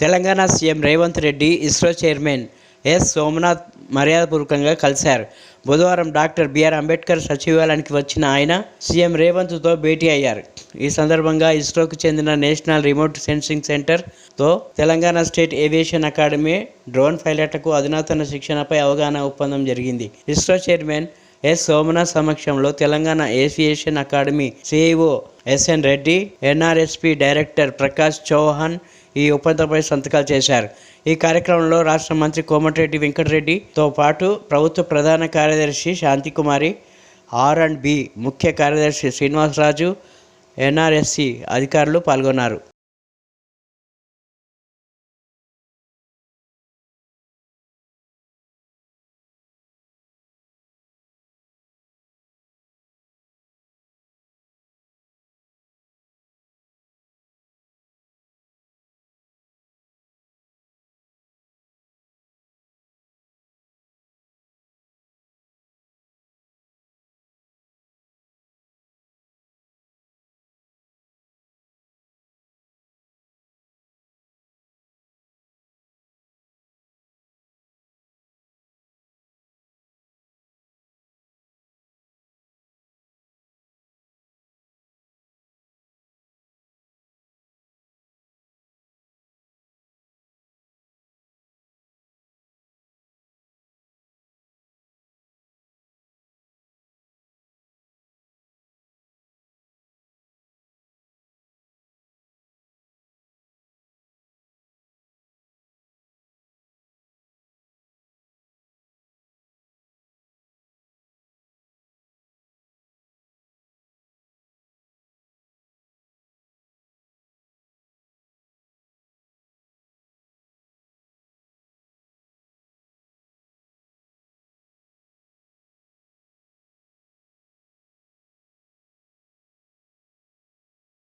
Telangana CM Revanth Reddy ISRO chairman S. Somanath మర్యాదపూర్వకంగా కలిశారు. బుధవారం డాక్టర్ బిఆర్ అంబేద్కర్ సచివాలయానికి వచ్చిన ఆయన సీఎం రేవంత్తో భేటీ అయ్యారు. ఈ సందర్భంగా ఇస్రోకు చెందిన national remote sensing సెంటర్తో Telangana state aviation academy drone పైలట్లకు అధునాతన శిక్షణపై అవగాహన ఒప్పందం జరిగింది. ISRO chairman S. సోమనాథ్ సమక్షంలో Telangana aviation academy CEO SN Reddy NRSP director Prakash Chauhan ఈ ఒప్పందంపై సంతకాలు చేశారు. ఈ కార్యక్రమంలో రాష్ట్ర మంత్రి కోమటిరెడ్డి వెంకటరెడ్డితో పాటు ప్రభుత్వ ప్రధాన కార్యదర్శి శాంతికుమారి ఆర్ అండ్ బి ముఖ్య కార్యదర్శి శ్రీనివాసరాజు ఎన్ఆర్ఎస్సి అధికారులు పాల్గొన్నారు.